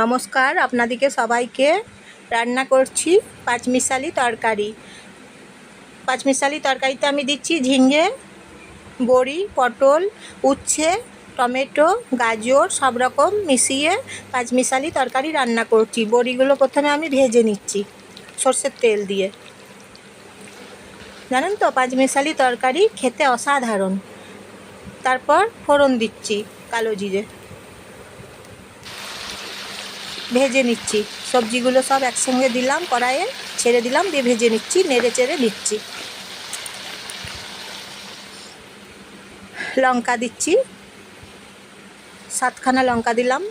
নমস্কার, আপনাদেরকে সবাইকে রান্না করছি পাঁচমিশালি তরকারি। পাঁচমিশালি তরকারিতে আমি দিচ্ছি ঝিঙে, বড়ি, পটল, উচ্ছে, টমেটো, গাজর, সব রকম মিশিয়ে পাঁচমিশালি তরকারি রান্না করছি। বড়িগুলো প্রথমে আমি ভেজে নিচ্ছি সর্ষের তেল দিয়ে। জানেন তো, পাঁচমিশালি তরকারি খেতে অসাধারণ। তারপর ফোড়ন দিচ্ছি কালো জিরে। ভেজে নিচ্ছি। সবজিগুলো সব একসঙ্গে দিলাম, কড়াইয়ে ছেড়ে দিলাম, দিয়ে ভেজে নিচ্ছি, নেড়ে চেড়ে নিচ্ছি। লঙ্কা দিচ্ছি। সাতখানা লঙ্কা দিলাম।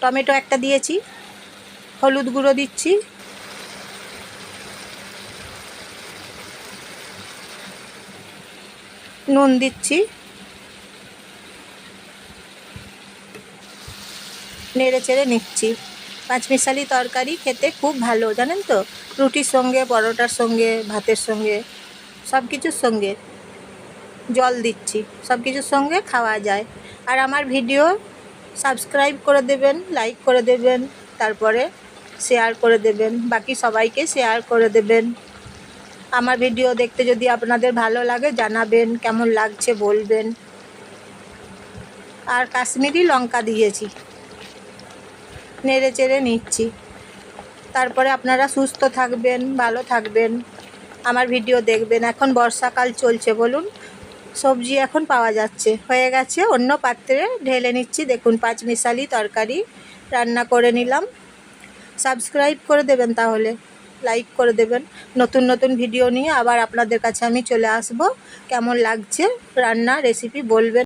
টমেটো একটা দিয়েছি। হলুদ গুঁড়ো দিচ্ছি। নুন দিচ্ছি। নেড়ে চেড়ে নিচ্ছি। পাঁচমিশালি তরকারি খেতে খুব ভালো, জানেন তো? রুটির সঙ্গে, পরোটার সঙ্গে, ভাতের সঙ্গে সব কিছুর সঙ্গে জল দিচ্ছি সব কিছুর সঙ্গে খাওয়া যায়। আর আমার ভিডিও সাবস্ক্রাইব করে দেবেন, লাইক করে দেবেন, তারপরে শেয়ার করে দেবেন, বাকি সবাইকে শেয়ার করে দেবেন। আমার ভিডিও দেখতে যদি আপনাদের ভালো লাগে, জানাবেন, কেমন লাগছে বলবেন। আর কাশ্মীরি লঙ্কা দিয়েছি। নেড়ে চেড়ে নিচ্ছি। তারপরে আপনারা সুস্থ থাকবেন, ভালো থাকবেন, আমার ভিডিও দেখবেন। এখন বর্ষাকাল চলছে, বলুন। সবজি এখন পাওয়া যাচ্ছে। হয়ে গেছে, অন্য পাত্রে ঢেলে নিচ্ছি। দেখুন, পাঁচমিশালি তরকারি রান্না করে নিলাম। সাবস্ক্রাইব করে দেবেন তাহলে, লাইক করে দেবেন। নতুন নতুন ভিডিও নিয়ে আবার আপনাদের কাছে আমি চলে আসব। কেমন লাগছে রান্না রেসিপি বলবেন।